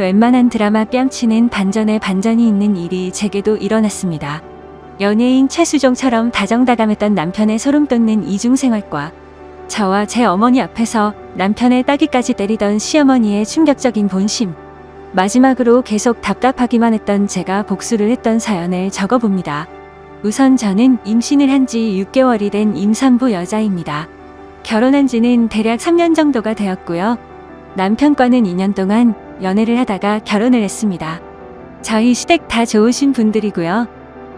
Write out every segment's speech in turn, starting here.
웬만한 드라마 뺨치는 반전에 반전이 있는 일이 제게도 일어났습니다. 연예인 최수종처럼 다정다감했던 남편의 소름 돋는 이중 생활과 저와 제 어머니 앞에서 남편의 따귀까지 때리던 시어머니의 충격적인 본심. 마지막으로 계속 답답하기만 했던 제가 복수를 했던 사연을 적어봅니다. 우선 저는 임신을 한 지 6개월이 된 임산부 여자입니다. 결혼한 지는 대략 3년 정도가 되었고요. 남편과는 2년 동안 연애를 하다가 결혼을 했습니다. 저희 시댁 다 좋으신 분들이고요.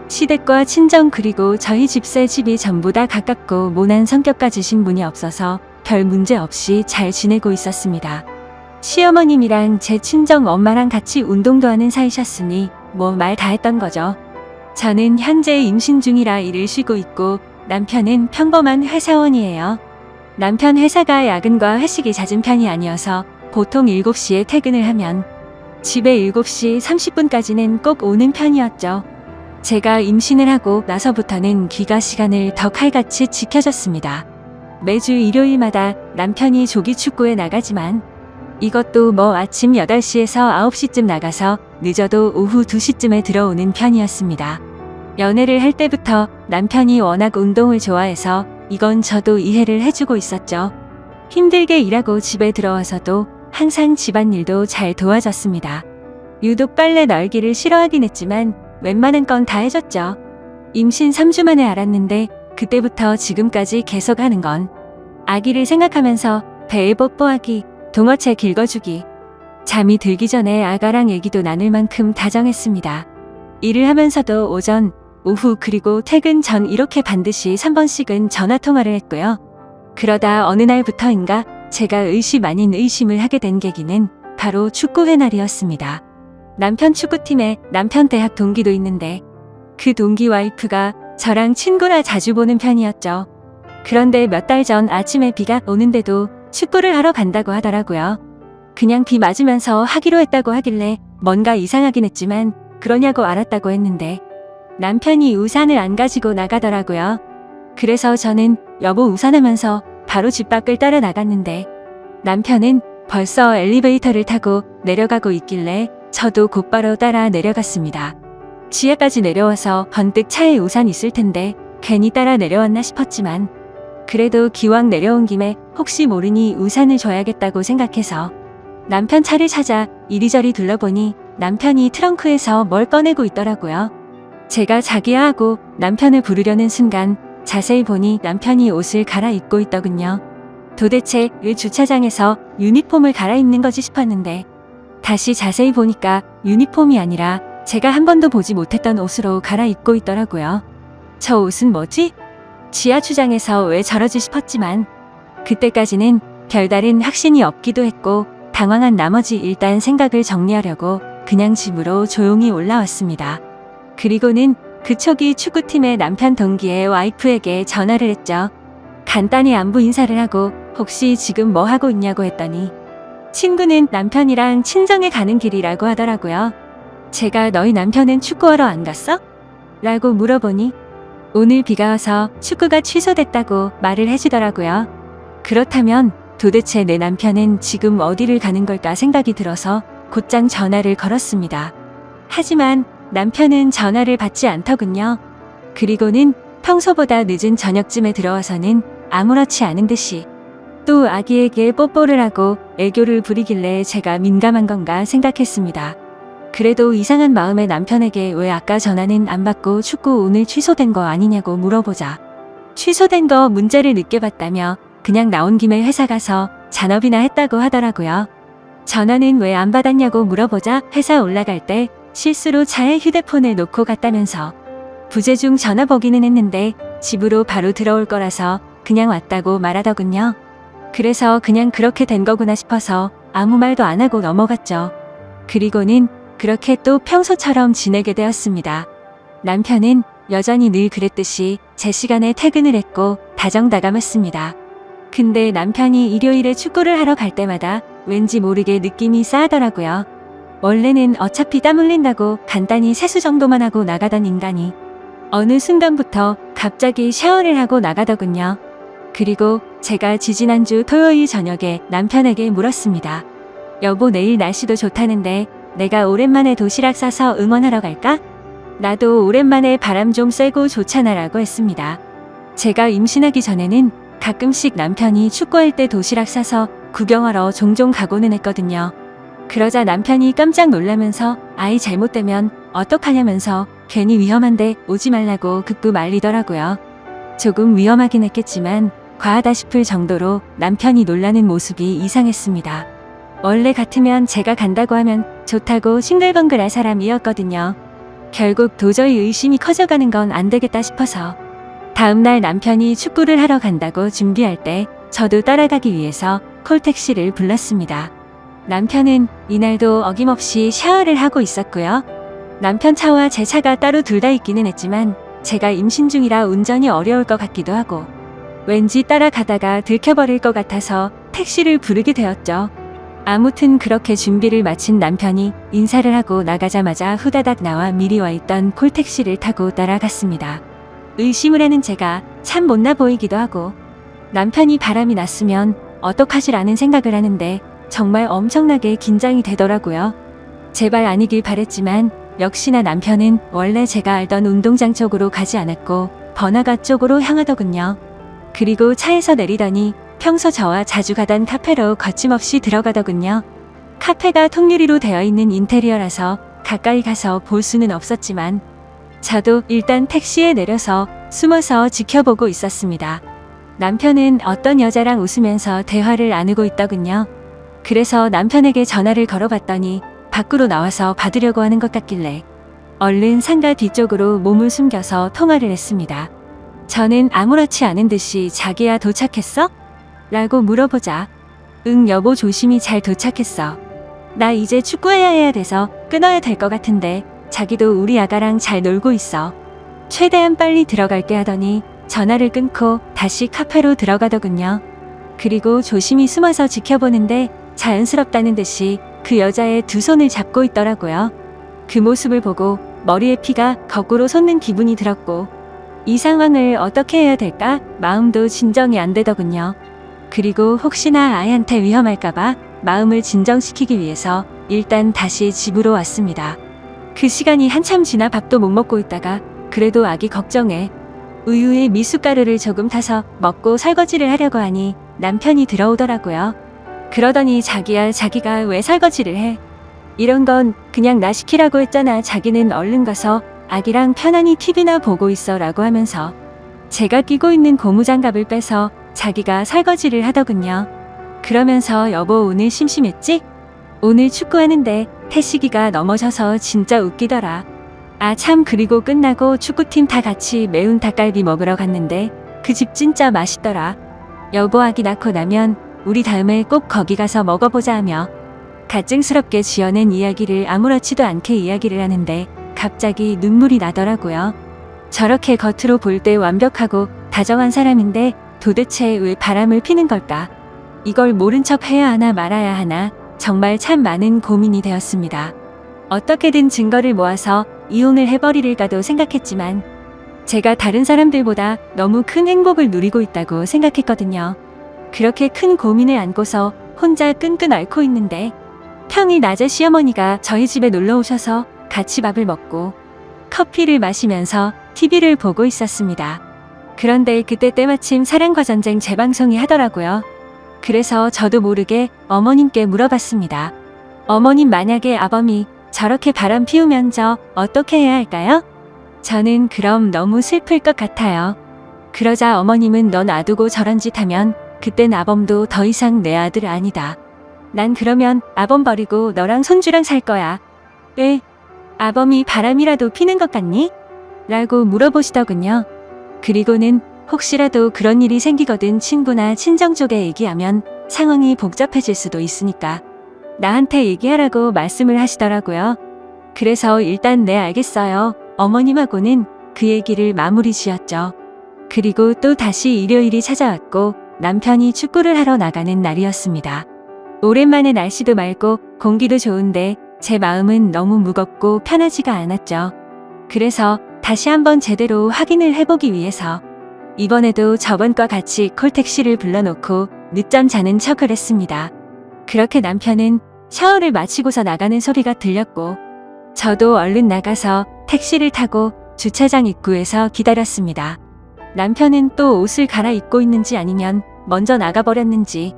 시댁과 친정 그리고 저희 집세 집이 전부 다 가깝고 모난 성격 가지신 분이 없어서 별 문제 없이 잘 지내고 있었습니다. 시어머님이랑 제 친정 엄마랑 같이 운동도 하는 사이셨으니 뭐 말 다 했던 거죠. 저는 현재 임신 중이라 일을 쉬고 있고 남편은 평범한 회사원이에요. 남편 회사가 야근과 회식이 잦은 편이 아니어서 보통 7시에 퇴근을 하면 집에 7시 30분까지는 꼭 오는 편이었죠. 제가 임신을 하고 나서부터는 귀가 시간을 더 칼같이 지켜줬습니다. 매주 일요일마다 남편이 조기 축구에 나가지만 이것도 뭐 아침 8시에서 9시쯤 나가서 늦어도 오후 2시쯤에 들어오는 편이었습니다. 연애를 할 때부터 남편이 워낙 운동을 좋아해서 이건 저도 이해를 해주고 있었죠. 힘들게 일하고 집에 들어와서도 항상 집안일도 잘 도와줬습니다. 유독 빨래 널기를 싫어하긴 했지만 웬만한 건 다 해줬죠. 임신 3주 만에 알았는데 그때부터 지금까지 계속 하는 건 아기를 생각하면서 배에 뽀뽀하기, 동어책 읽어주기, 잠이 들기 전에 아가랑 얘기도 나눌 만큼 다정했습니다. 일을 하면서도 오전, 오후 그리고 퇴근 전 이렇게 반드시 3번씩은 전화 통화를 했고요. 그러다 어느 날부터인가 제가 의심 아닌 의심을 하게 된 계기는 바로 축구회 날이었습니다. 남편 축구팀에 남편 대학 동기도 있는데 그 동기 와이프가 저랑 친구라 자주 보는 편이었죠. 그런데 몇 달 전 아침에 비가 오는데도 축구를 하러 간다고 하더라고요. 그냥 비 맞으면서 하기로 했다고 하길래 뭔가 이상하긴 했지만 그러냐고 알았다고 했는데 남편이 우산을 안 가지고 나가더라고요. 그래서 저는 여보 우산하면서 바로 집 밖을 따라 나갔는데 남편은 벌써 엘리베이터를 타고 내려가고 있길래 저도 곧바로 따라 내려갔습니다. 지하까지 내려와서 번뜩 차에 우산 있을 텐데 괜히 따라 내려왔나 싶었지만 그래도 기왕 내려온 김에 혹시 모르니 우산을 줘야겠다고 생각해서 남편 차를 찾아 이리저리 둘러보니 남편이 트렁크에서 뭘 꺼내고 있더라고요. 제가 자기야 하고 남편을 부르려는 순간 자세히 보니 남편이 옷을 갈아입고 있더군요. 도대체 왜 주차장에서 유니폼을 갈아입는 거지 싶었는데 다시 자세히 보니까 유니폼이 아니라 제가 한 번도 보지 못했던 옷으로 갈아입고 있더라고요. 저 옷은 뭐지? 지하 주장에서 왜 저러지 싶었지만 그때까지는 별다른 확신이 없기도 했고 당황한 나머지 일단 생각을 정리하려고 그냥 집으로 조용히 올라왔습니다. 그리고는 그 초기 축구팀의 남편 동기의 와이프에게 전화를 했죠. 간단히 안부 인사를 하고 혹시 지금 뭐 하고 있냐고 했더니 친구는 남편이랑 친정에 가는 길이라고 하더라고요. 제가 너희 남편은 축구하러 안 갔어? 라고 물어보니 오늘 비가 와서 축구가 취소됐다고 말을 해주더라고요. 그렇다면 도대체 내 남편은 지금 어디를 가는 걸까 생각이 들어서 곧장 전화를 걸었습니다. 하지만 남편은 전화를 받지 않더군요. 그리고는 평소보다 늦은 저녁쯤에 들어와서는 아무렇지 않은 듯이 또 아기에게 뽀뽀를 하고 애교를 부리길래 제가 민감한 건가 생각했습니다. 그래도 이상한 마음에 남편에게 왜 아까 전화는 안 받고 축구 오늘 취소된 거 아니냐고 물어보자. 취소된 거 문제를 늦게 봤다며 그냥 나온 김에 회사 가서 잔업이나 했다고 하더라고요. 전화는 왜 안 받았냐고 물어보자 회사 올라갈 때 실수로 차에 휴대폰을 놓고 갔다면서 부재 중 전화 보기는 했는데 집으로 바로 들어올 거라서 그냥 왔다고 말하더군요. 그래서 그냥 그렇게 된 거구나 싶어서 아무 말도 안 하고 넘어갔죠. 그리고는 그렇게 또 평소처럼 지내게 되었습니다. 남편은 여전히 늘 그랬듯이 제 시간에 퇴근을 했고 다정다감했습니다. 근데 남편이 일요일에 축구를 하러 갈 때마다 왠지 모르게 느낌이 싸하더라고요. 원래는 어차피 땀 흘린다고 간단히 세수 정도만 하고 나가던 인간이 어느 순간부터 갑자기 샤워를 하고 나가더군요. 그리고 제가 지지난주 토요일 저녁에 남편에게 물었습니다. 여보 내일 날씨도 좋다는데 내가 오랜만에 도시락 싸서 응원하러 갈까? 나도 오랜만에 바람 좀 쐬고 좋잖아라고 했습니다. 제가 임신하기 전에는 가끔씩 남편이 축구할 때 도시락 싸서 구경하러 종종 가고는 했거든요. 그러자 남편이 깜짝 놀라면서 아이 잘못되면 어떡하냐면서 괜히 위험한데 오지 말라고 극구 말리더라고요. 조금 위험하긴 했겠지만 과하다 싶을 정도로 남편이 놀라는 모습이 이상했습니다. 원래 같으면 제가 간다고 하면 좋다고 싱글벙글할 사람이었거든요. 결국 도저히 의심이 커져가는 건 안 되겠다 싶어서 다음날 남편이 축구를 하러 간다고 준비할 때 저도 따라가기 위해서 콜택시를 불렀습니다. 남편은 이날도 어김없이 샤워를 하고 있었고요. 남편 차와 제 차가 따로 둘 다 있기는 했지만 제가 임신 중이라 운전이 어려울 것 같기도 하고 왠지 따라가다가 들켜버릴 것 같아서 택시를 부르게 되었죠. 아무튼 그렇게 준비를 마친 남편이 인사를 하고 나가자마자 후다닥 나와 미리 와 있던 콜택시를 타고 따라갔습니다. 의심을 하는 제가 참 못나 보이기도 하고 남편이 바람이 났으면 어떡하지라는 생각을 하는데 정말 엄청나게 긴장이 되더라고요. 제발 아니길 바랬지만 역시나 남편은 원래 제가 알던 운동장 쪽으로 가지 않았고 번화가 쪽으로 향하더군요. 그리고 차에서 내리더니 평소 저와 자주 가던 카페로 거침없이 들어가더군요. 카페가 통유리로 되어 있는 인테리어라서 가까이 가서 볼 수는 없었지만 저도 일단 택시에 내려서 숨어서 지켜보고 있었습니다. 남편은 어떤 여자랑 웃으면서 대화를 나누고 있더군요. 그래서 남편에게 전화를 걸어봤더니 밖으로 나와서 받으려고 하는 것 같길래 얼른 상가 뒤쪽으로 몸을 숨겨서 통화를 했습니다. 저는 아무렇지 않은 듯이 자기야 도착했어? 라고 물어보자. 응 여보 조심히 잘 도착했어. 나 이제 축구해야 해야 돼서 끊어야 될 것 같은데 자기도 우리 아가랑 잘 놀고 있어. 최대한 빨리 들어갈게 하더니 전화를 끊고 다시 카페로 들어가더군요. 그리고 조심히 숨어서 지켜보는데 자연스럽다는 듯이 그 여자의 두 손을 잡고 있더라고요. 그 모습을 보고 머리에 피가 거꾸로 솟는 기분이 들었고 이 상황을 어떻게 해야 될까 마음도 진정이 안 되더군요. 그리고 혹시나 아이한테 위험할까봐 마음을 진정시키기 위해서 일단 다시 집으로 왔습니다. 그 시간이 한참 지나 밥도 못 먹고 있다가 그래도 아기 걱정해 우유에 미숫가루를 조금 타서 먹고 설거지를 하려고 하니 남편이 들어오더라고요. 그러더니 자기야 자기가 왜 설거지를 해? 이런 건 그냥 나 시키라고 했잖아. 자기는 얼른 가서 아기랑 편안히 TV나 보고 있어 라고 하면서 제가 끼고 있는 고무장갑을 빼서 자기가 설거지를 하더군요. 그러면서 여보 오늘 심심했지? 오늘 축구하는데 태식이가 넘어져서 진짜 웃기더라. 아 참 그리고 끝나고 축구팀 다 같이 매운 닭갈비 먹으러 갔는데 그 집 진짜 맛있더라. 여보 아기 낳고 나면 우리 다음에 꼭 거기 가서 먹어보자 하며 가증스럽게 지어낸 이야기를 아무렇지도 않게 이야기를 하는데 갑자기 눈물이 나더라고요. 저렇게 겉으로 볼 때 완벽하고 다정한 사람인데 도대체 왜 바람을 피는 걸까? 이걸 모른 척 해야 하나 말아야 하나 정말 참 많은 고민이 되었습니다. 어떻게든 증거를 모아서 이혼을 해버리릴까도 생각했지만 제가 다른 사람들보다 너무 큰 행복을 누리고 있다고 생각했거든요. 그렇게 큰 고민을 안고서 혼자 끙끙 앓고 있는데 평일 낮에 시어머니가 저희 집에 놀러 오셔서 같이 밥을 먹고 커피를 마시면서 TV를 보고 있었습니다. 그런데 그때 때마침 사랑과 전쟁 재방송이 하더라고요. 그래서 저도 모르게 어머님께 물어봤습니다. 어머님 만약에 아범이 저렇게 바람 피우면 저 어떻게 해야 할까요? 저는 그럼 너무 슬플 것 같아요. 그러자 어머님은 너 놔두고 저런 짓 하면 그땐 아범도 더 이상 내 아들 아니다. 난 그러면 아범 버리고 너랑 손주랑 살 거야. 왜? 아범이 바람이라도 피는 것 같니? 라고 물어보시더군요. 그리고는 혹시라도 그런 일이 생기거든 친구나 친정 쪽에 얘기하면 상황이 복잡해질 수도 있으니까 나한테 얘기하라고 말씀을 하시더라고요. 그래서 일단 네 알겠어요. 어머님하고는 그 얘기를 마무리 지었죠. 그리고 또 다시 일요일이 찾아왔고 남편이 축구를 하러 나가는 날이었습니다. 오랜만에 날씨도 맑고 공기도 좋은데 제 마음은 너무 무겁고 편하지가 않았죠. 그래서 다시 한번 제대로 확인을 해보기 위해서 이번에도 저번과 같이 콜택시를 불러놓고 늦잠 자는 척을 했습니다. 그렇게 남편은 샤워를 마치고서 나가는 소리가 들렸고 저도 얼른 나가서 택시를 타고 주차장 입구에서 기다렸습니다. 남편은 또 옷을 갈아입고 있는지 아니면 먼저 나가버렸는지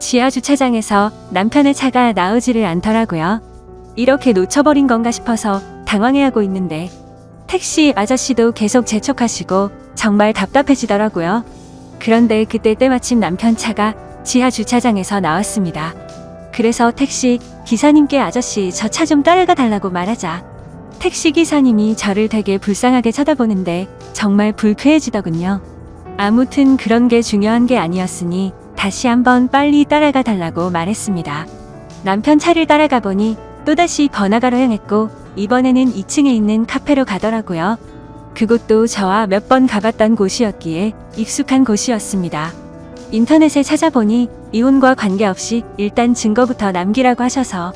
지하 주차장에서 남편의 차가 나오지를 않더라고요. 이렇게 놓쳐버린 건가 싶어서 당황해하고 있는데 택시 아저씨도 계속 재촉하시고 정말 답답해지더라고요. 그런데 그때 때마침 남편 차가 지하 주차장에서 나왔습니다. 그래서 택시 기사님께 아저씨 저 차 좀 따라가 달라고 말하자 택시 기사님이 저를 되게 불쌍하게 쳐다보는데 정말 불쾌해지더군요. 아무튼 그런 게 중요한 게 아니었으니 다시 한번 빨리 따라가 달라고 말했습니다. 남편 차를 따라가 보니 또다시 번화가로 향했고 이번에는 2층에 있는 카페로 가더라고요. 그곳도 저와 몇 번 가봤던 곳이었기에 익숙한 곳이었습니다. 인터넷에 찾아보니 이혼과 관계없이 일단 증거부터 남기라고 하셔서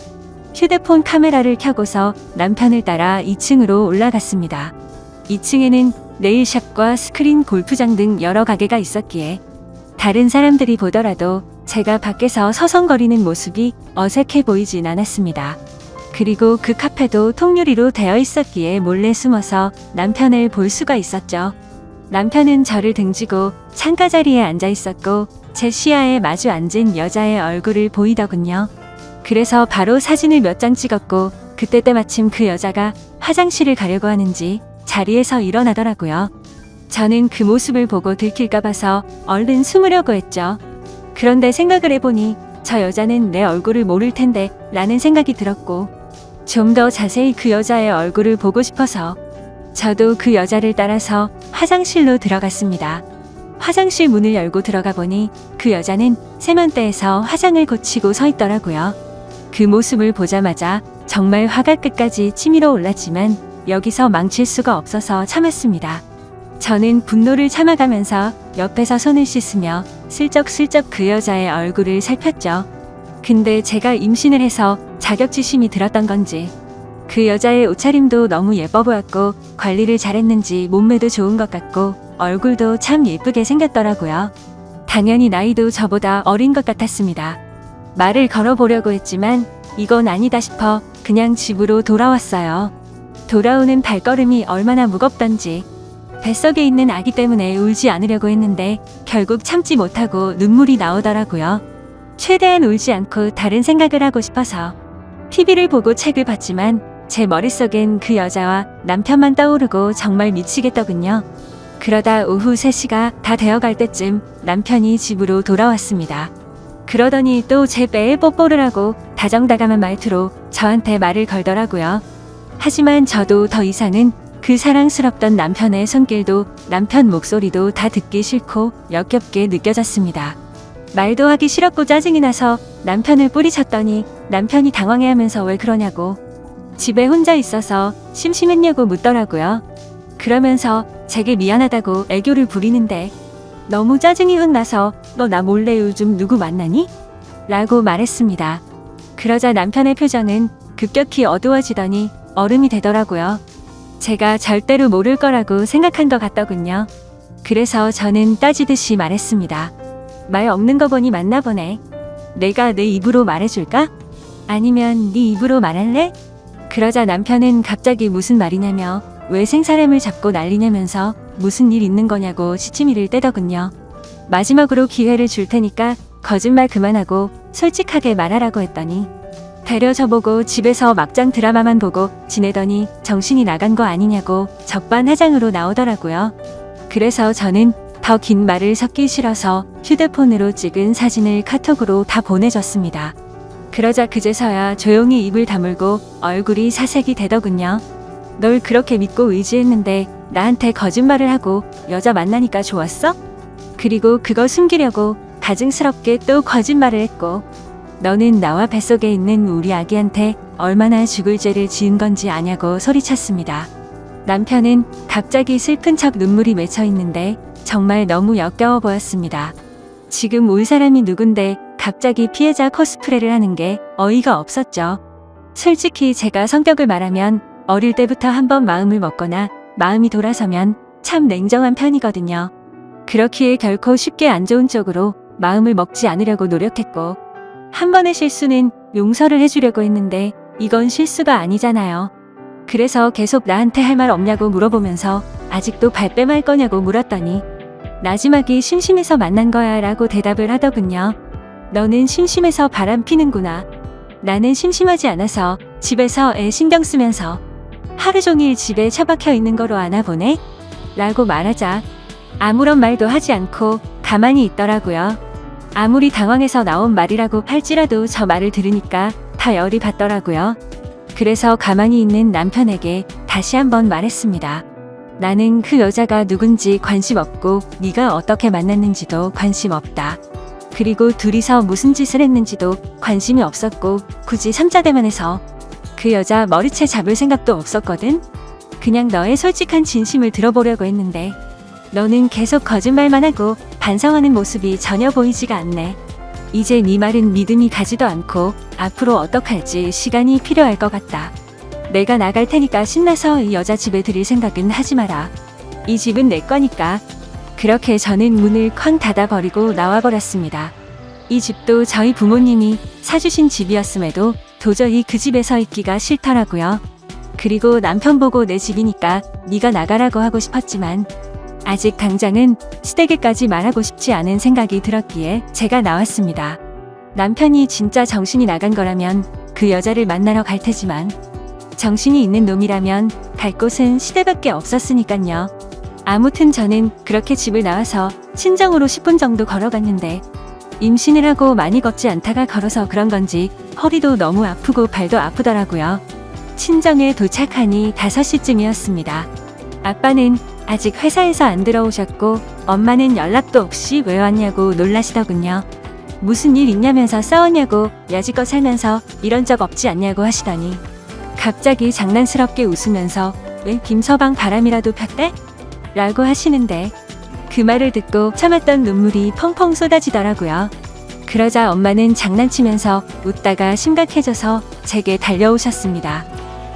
휴대폰 카메라를 켜고서 남편을 따라 2층으로 올라갔습니다. 2층에는 네일샵과 스크린 골프장 등 여러 가게가 있었기에 다른 사람들이 보더라도 제가 밖에서 서성거리는 모습이 어색해 보이진 않았습니다. 그리고 그 카페도 통유리로 되어 있었기에 몰래 숨어서 남편을 볼 수가 있었죠. 남편은 저를 등지고 창가 자리에 앉아 있었고 제 시야에 마주 앉은 여자의 얼굴을 보이더군요. 그래서 바로 사진을 몇 장 찍었고 그때 때마침 그 여자가 화장실을 가려고 하는지 자리에서 일어나더라고요. 저는 그 모습을 보고 들킬까 봐서 얼른 숨으려고 했죠. 그런데 생각을 해보니 저 여자는 내 얼굴을 모를 텐데 라는 생각이 들었고 좀 더 자세히 그 여자의 얼굴을 보고 싶어서 저도 그 여자를 따라서 화장실로 들어갔습니다. 화장실 문을 열고 들어가 보니 그 여자는 세면대에서 화장을 고치고 서 있더라고요. 그 모습을 보자마자 정말 화가 끝까지 치밀어 올랐지만 여기서 망칠 수가 없어서 참았습니다. 저는 분노를 참아가면서 옆에서 손을 씻으며 슬쩍슬쩍 그 여자의 얼굴을 살폈죠. 근데 제가 임신을 해서 자격지심이 들었던 건지 그 여자의 옷차림도 너무 예뻐 보였고 관리를 잘했는지 몸매도 좋은 것 같고 얼굴도 참 예쁘게 생겼더라고요. 당연히 나이도 저보다 어린 것 같았습니다. 말을 걸어보려고 했지만 이건 아니다 싶어 그냥 집으로 돌아왔어요. 돌아오는 발걸음이 얼마나 무겁던지 뱃속에 있는 아기 때문에 울지 않으려고 했는데 결국 참지 못하고 눈물이 나오더라고요. 최대한 울지 않고 다른 생각을 하고 싶어서 TV를 보고 책을 봤지만 제 머릿속엔 그 여자와 남편만 떠오르고 정말 미치겠더군요. 그러다 오후 3시가 다 되어갈 때쯤 남편이 집으로 돌아왔습니다. 그러더니 또 제 배에 뽀뽀를 하고 다정다감한 말투로 저한테 말을 걸더라고요. 하지만 저도 더 이상은 그 사랑스럽던 남편의 손길도 남편 목소리도 다 듣기 싫고 역겹게 느껴졌습니다. 말도 하기 싫었고 짜증이 나서 남편을 뿌리쳤더니 남편이 당황해하면서 왜 그러냐고 집에 혼자 있어서 심심했냐고 묻더라고요. 그러면서 제게 미안하다고 애교를 부리는데 너무 짜증이 확 나서 너 나 몰래 요즘 누구 만나니? 라고 말했습니다. 그러자 남편의 표정은 급격히 어두워지더니 얼음이 되더라고요. 제가 절대로 모를 거라고 생각한 것 같더군요. 그래서 저는 따지듯이 말했습니다. 말 없는 거 보니 맞나 보네. 내가 내 입으로 말해줄까? 아니면 네 입으로 말할래? 그러자 남편은 갑자기 무슨 말이냐며 왜 생사람을 잡고 난리냐면서 무슨 일 있는 거냐고 시치미를 떼더군요. 마지막으로 기회를 줄 테니까 거짓말 그만하고 솔직하게 말하라고 했더니 배려 저보고 집에서 막장 드라마만 보고 지내더니 정신이 나간 거 아니냐고 적반하장으로 나오더라고요. 그래서 저는 더 긴 말을 섞기 싫어서 휴대폰으로 찍은 사진을 카톡으로 다 보내줬습니다. 그러자 그제서야 조용히 입을 다물고 얼굴이 사색이 되더군요. 널 그렇게 믿고 의지했는데 나한테 거짓말을 하고 여자 만나니까 좋았어? 그리고 그거 숨기려고 가증스럽게 또 거짓말을 했고 너는 나와 뱃속에 있는 우리 아기한테 얼마나 죽을 죄를 지은 건지 아냐고 소리쳤습니다. 남편은 갑자기 슬픈 척 눈물이 맺혀 있는데 정말 너무 역겨워 보였습니다. 지금 울 사람이 누군데 갑자기 피해자 코스프레를 하는 게 어이가 없었죠. 솔직히 제가 성격을 말하면 어릴 때부터 한번 마음을 먹거나 마음이 돌아서면 참 냉정한 편이거든요. 그렇기에 결코 쉽게 안 좋은 쪽으로 마음을 먹지 않으려고 노력했고 한 번의 실수는 용서를 해주려고 했는데 이건 실수가 아니잖아요. 그래서 계속 나한테 할 말 없냐고 물어보면서 아직도 발뺌할 거냐고 물었더니 나지막이 심심해서 만난 거야 라고 대답을 하더군요. 너는 심심해서 바람 피는구나. 나는 심심하지 않아서 집에서 애 신경 쓰면서 하루 종일 집에 처박혀 있는 거로 아나 보네? 라고 말하자 아무런 말도 하지 않고 가만히 있더라고요. 아무리 당황해서 나온 말이라고 할지라도 저 말을 들으니까 다 열이 받더라고요. 그래서 가만히 있는 남편에게 다시 한번 말했습니다. 나는 그 여자가 누군지 관심 없고 네가 어떻게 만났는지도 관심 없다. 그리고 둘이서 무슨 짓을 했는지도 관심이 없었고 굳이 삼자대만 해서 그 여자 머리채 잡을 생각도 없었거든. 그냥 너의 솔직한 진심을 들어보려고 했는데 너는 계속 거짓말만 하고 반성하는 모습이 전혀 보이지가 않네. 이제 네 말은 믿음이 가지도 않고 앞으로 어떡할지 시간이 필요할 것 같다. 내가 나갈 테니까 신나서 이 여자 집에 들일 생각은 하지 마라. 이 집은 내 거니까. 그렇게 저는 문을 쾅 닫아버리고 나와버렸습니다. 이 집도 저희 부모님이 사주신 집이었음에도 도저히 그 집에서 있기가 싫더라고요. 그리고 남편 보고 내 집이니까 네가 나가라고 하고 싶었지만 아직 당장은 시댁에까지 말하고 싶지 않은 생각이 들었기에 제가 나왔습니다. 남편이 진짜 정신이 나간 거라면 그 여자를 만나러 갈 테지만 정신이 있는 놈이라면 갈 곳은 시대밖에 없었으니깐요. 아무튼 저는 그렇게 집을 나와서 친정으로 10분 정도 걸어갔는데 임신을 하고 많이 걷지 않다가 걸어서 그런 건지 허리도 너무 아프고 발도 아프더라고요. 친정에 도착하니 5시쯤이었습니다. 아빠는 아직 회사에서 안 들어오셨고 엄마는 연락도 없이 왜 왔냐고 놀라시더군요. 무슨 일 있냐면서 싸웠냐고 여지껏 살면서 이런 적 없지 않냐고 하시더니 갑자기 장난스럽게 웃으면서 왜 김서방 바람이라도 폈대? 라고 하시는데 그 말을 듣고 참았던 눈물이 펑펑 쏟아지더라고요. 그러자 엄마는 장난치면서 웃다가 심각해져서 제게 달려오셨습니다.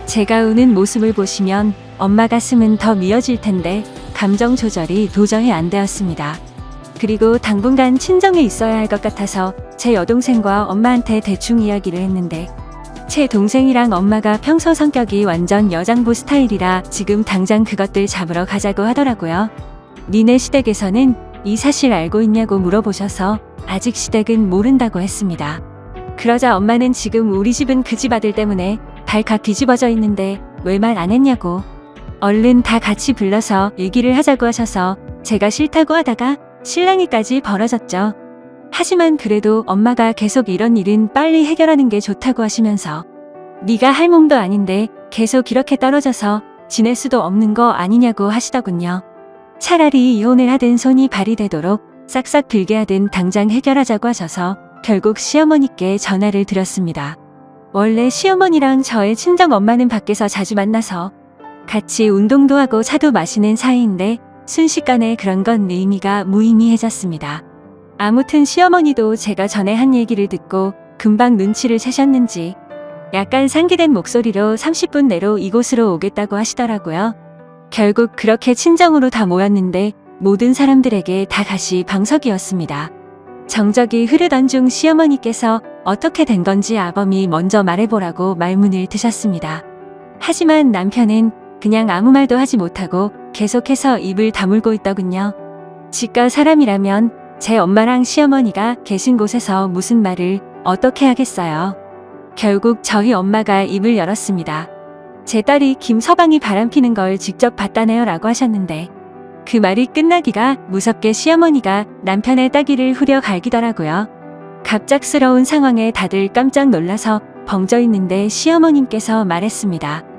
제가 우는 모습을 보시면 엄마 가슴은 더 미어질 텐데 감정 조절이 도저히 안 되었습니다. 그리고 당분간 친정에 있어야 할 것 같아서 제 여동생과 엄마한테 대충 이야기를 했는데 제 동생이랑 엄마가 평소 성격이 완전 여장부 스타일이라 지금 당장 그것들 잡으러 가자고 하더라고요. 니네 시댁에서는 이 사실 알고 있냐고 물어보셔서 아직 시댁은 모른다고 했습니다. 그러자 엄마는 지금 우리 집은 그 집 아들 때문에 발칵 뒤집어져 있는데 왜 말 안 했냐고. 얼른 다 같이 불러서 얘기를 하자고 하셔서 제가 싫다고 하다가 신랑이까지 벌어졌죠. 하지만 그래도 엄마가 계속 이런 일은 빨리 해결하는 게 좋다고 하시면서 네가 할 몸도 아닌데 계속 이렇게 떨어져서 지낼 수도 없는 거 아니냐고 하시더군요. 차라리 이혼을 하든 손이 발휘되도록 싹싹 빌게 하든 당장 해결하자고 하셔서 결국 시어머니께 전화를 드렸습니다. 원래 시어머니랑 저의 친정 엄마는 밖에서 자주 만나서 같이 운동도 하고 차도 마시는 사이인데 순식간에 그런 건 의미가 무의미해졌습니다. 아무튼 시어머니도 제가 전에 한 얘기를 듣고 금방 눈치를 채셨는지 약간 상기된 목소리로 30분 내로 이곳으로 오겠다고 하시더라고요. 결국 그렇게 친정으로 다 모였는데 모든 사람들에게 다 다시 방석이었습니다. 정적이 흐르던 중 시어머니께서 어떻게 된 건지 아범이 먼저 말해보라고 말문을 드셨습니다. 하지만 남편은 그냥 아무 말도 하지 못하고 계속해서 입을 다물고 있더군요. 지가 사람이라면 제 엄마랑 시어머니가 계신 곳에서 무슨 말을 어떻게 하겠어요. 결국 저희 엄마가 입을 열었습니다. 제 딸이 김서방이 바람피는 걸 직접 봤다네요 라고 하셨는데 그 말이 끝나기가 무섭게 시어머니가 남편의 따귀를 후려 갈기더라고요. 갑작스러운 상황에 다들 깜짝 놀라서 벙져 있는데 시어머님께서 말했습니다.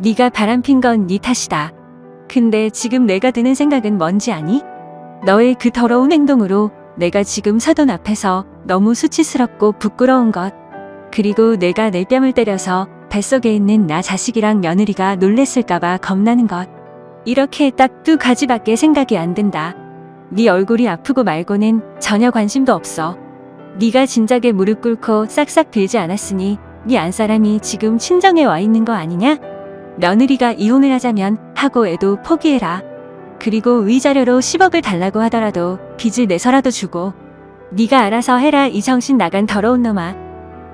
네가 바람핀 건 네 탓이다. 근데 지금 내가 드는 생각은 뭔지 아니? 너의 그 더러운 행동으로 내가 지금 사돈 앞에서 너무 수치스럽고 부끄러운 것. 그리고 내가 내 뺨을 때려서 뱃속에 있는 나 자식이랑 며느리가 놀랬을까봐 겁나는 것. 이렇게 딱 두 가지밖에 생각이 안 든다. 네 얼굴이 아프고 말고는 전혀 관심도 없어. 네가 진작에 무릎 꿇고 싹싹 빌지 않았으니 네 안사람이 지금 친정에 와 있는 거 아니냐? 며느리가 이혼을 하자면 하고 애도 포기해라. 그리고 위자료로 10억을 달라고 하더라도 빚을 내서라도 주고 네가 알아서 해라 이 정신 나간 더러운 놈아.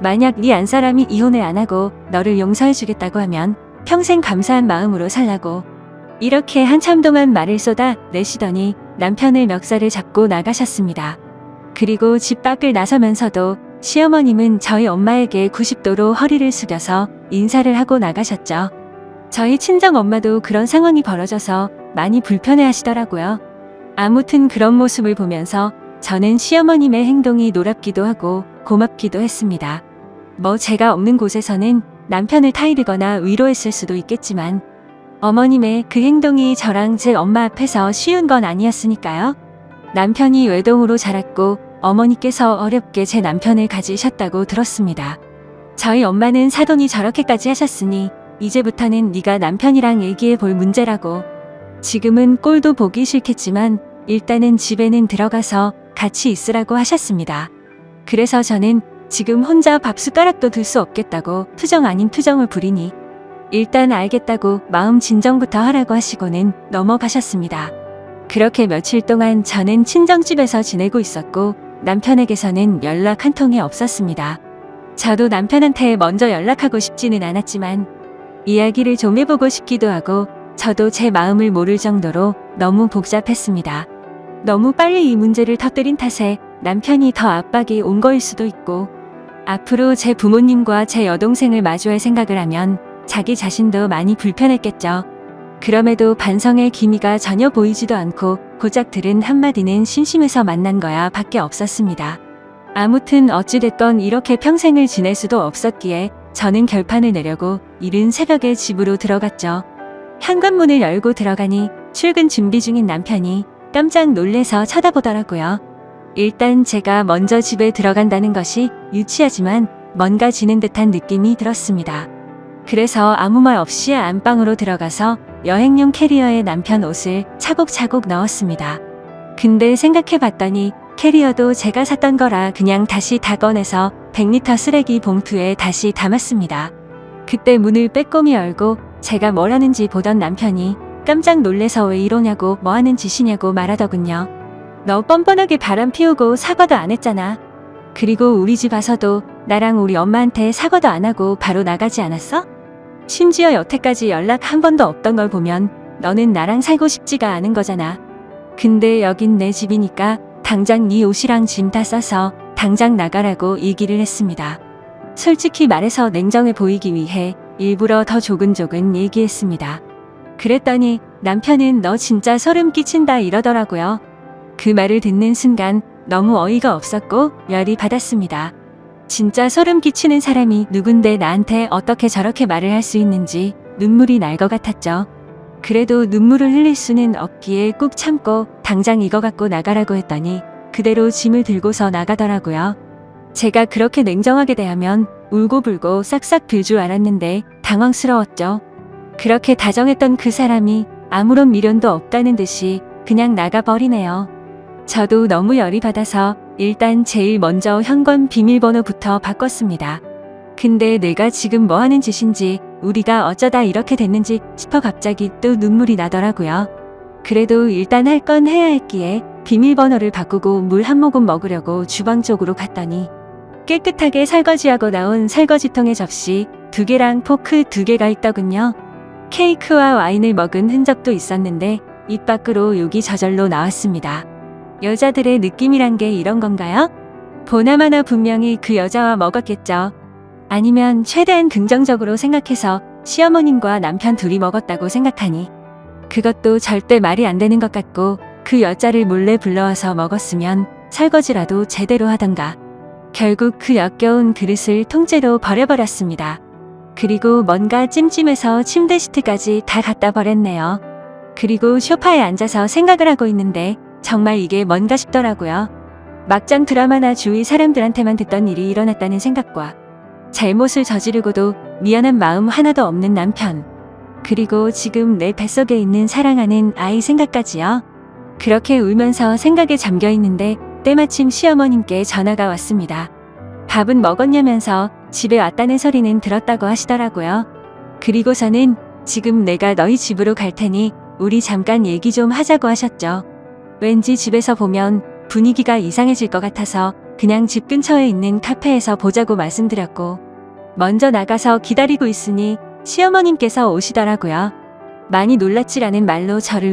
만약 네 안 사람이 이혼을 안 하고 너를 용서해주겠다고 하면 평생 감사한 마음으로 살라고. 이렇게 한참 동안 말을 쏟아 내시더니 남편의 멱살을 잡고 나가셨습니다. 그리고 집 밖을 나서면서도 시어머님은 저희 엄마에게 90도로 허리를 숙여서 인사를 하고 나가셨죠. 저희 친정 엄마도 그런 상황이 벌어져서 많이 불편해 하시더라고요. 아무튼 그런 모습을 보면서 저는 시어머님의 행동이 놀랍기도 하고 고맙기도 했습니다. 뭐 제가 없는 곳에서는 남편을 타이르거나 위로했을 수도 있겠지만 어머님의 그 행동이 저랑 제 엄마 앞에서 쉬운 건 아니었으니까요. 남편이 외동으로 자랐고 어머니께서 어렵게 제 남편을 가지셨다고 들었습니다. 저희 엄마는 사돈이 저렇게까지 하셨으니 이제부터는 네가 남편이랑 얘기해 볼 문제라고. 지금은 꼴도 보기 싫겠지만 일단은 집에는 들어가서 같이 있으라고 하셨습니다. 그래서 저는 지금 혼자 밥 숟가락도 들 수 없겠다고 투정 아닌 투정을 부리니 일단 알겠다고 마음 진정부터 하라고 하시고는 넘어가셨습니다. 그렇게 며칠 동안 저는 친정집에서 지내고 있었고 남편에게서는 연락 한 통이 없었습니다. 저도 남편한테 먼저 연락하고 싶지는 않았지만 이야기를 좀 해보고 싶기도 하고 저도 제 마음을 모를 정도로 너무 복잡했습니다. 너무 빨리 이 문제를 터뜨린 탓에 남편이 더 압박이 온 거일 수도 있고 앞으로 제 부모님과 제 여동생을 마주할 생각을 하면 자기 자신도 많이 불편했겠죠. 그럼에도 반성의 기미가 전혀 보이지도 않고 고작 들은 한마디는 심심해서 만난 거야 밖에 없었습니다. 아무튼 어찌됐건 이렇게 평생을 지낼 수도 없었기에 저는 결판을 내려고 이른 새벽에 집으로 들어갔죠. 현관문을 열고 들어가니 출근 준비 중인 남편이 깜짝 놀래서 쳐다보더라고요. 일단 제가 먼저 집에 들어간다는 것이 유치하지만 뭔가 지는 듯한 느낌이 들었습니다. 그래서 아무 말 없이 안방으로 들어가서 여행용 캐리어에 남편 옷을 차곡차곡 넣었습니다. 근데 생각해 봤더니 캐리어도 제가 샀던 거라 그냥 다시 다 꺼내서 100리터 쓰레기 봉투에 다시 담았습니다. 그때 문을 빼꼼히 열고 제가 뭘 하는지 보던 남편이 깜짝 놀래서 왜 이러냐고 뭐 하는 짓이냐고 말하더군요. 너 뻔뻔하게 바람 피우고 사과도 안 했잖아. 그리고 우리 집 와서도 나랑 우리 엄마한테 사과도 안 하고 바로 나가지 않았어? 심지어 여태까지 연락 한 번도 없던 걸 보면 너는 나랑 살고 싶지가 않은 거잖아. 근데 여긴 내 집이니까 당장 네 옷이랑 짐 다 싸서 당장 나가라고 얘기를 했습니다. 솔직히 말해서 냉정해 보이기 위해 일부러 더 조근조근 얘기했습니다. 그랬더니 남편은 너 진짜 소름 끼친다 이러더라고요. 그 말을 듣는 순간 너무 어이가 없었고 열이 받았습니다. 진짜 소름 끼치는 사람이 누군데 나한테 어떻게 저렇게 말을 할 수 있는지 눈물이 날 것 같았죠. 그래도 눈물을 흘릴 수는 없기에 꾹 참고 당장 이거 갖고 나가라고 했더니 그대로 짐을 들고서 나가더라고요. 제가 그렇게 냉정하게 대하면 울고불고 싹싹 빌 줄 알았는데 당황스러웠죠. 그렇게 다정했던 그 사람이 아무런 미련도 없다는 듯이 그냥 나가버리네요. 저도 너무 열이 받아서 일단 제일 먼저 현관 비밀번호부터 바꿨습니다. 근데 내가 지금 뭐 하는 짓인지 우리가 어쩌다 이렇게 됐는지 싶어 갑자기 또 눈물이 나더라고요. 그래도 일단 할 건 해야 했기에 비밀번호를 바꾸고 물 한 모금 먹으려고 주방 쪽으로 갔더니 깨끗하게 설거지하고 나온 설거지통에 접시 두 개랑 포크 두 개가 있더군요. 케이크와 와인을 먹은 흔적도 있었는데 입 밖으로 욕이 저절로 나왔습니다. 여자들의 느낌이란 게 이런 건가요? 보나마나 분명히 그 여자와 먹었겠죠. 아니면 최대한 긍정적으로 생각해서 시어머님과 남편 둘이 먹었다고 생각하니 그것도 절대 말이 안 되는 것 같고 그 여자를 몰래 불러와서 먹었으면 설거지라도 제대로 하던가. 결국 그 역겨운 그릇을 통째로 버려버렸습니다. 그리고 뭔가 찜찜해서 침대 시트까지 다 갖다 버렸네요. 그리고 소파에 앉아서 생각을 하고 있는데 정말 이게 뭔가 싶더라고요. 막장 드라마나 주위 사람들한테만 듣던 일이 일어났다는 생각과 잘못을 저지르고도 미안한 마음 하나도 없는 남편. 그리고 지금 내 뱃속에 있는 사랑하는 아이 생각까지요. 그렇게 울면서 생각에 잠겨 있는데 때마침 시어머님께 전화가 왔습니다. 밥은 먹었냐면서 집에 왔다는 소리는 들었다고 하시더라고요. 그리고서는 지금 내가 너희 집으로 갈 테니 우리 잠깐 얘기 좀 하자고 하셨죠. 왠지 집에서 보면 분위기가 이상해질 것 같아서 그냥 집 근처에 있는 카페에서 보자고 말씀드렸고, 먼저 나가서 기다리고 있으니 시어머님께서 오시더라고요. 많이 놀랐지라는 말로 저를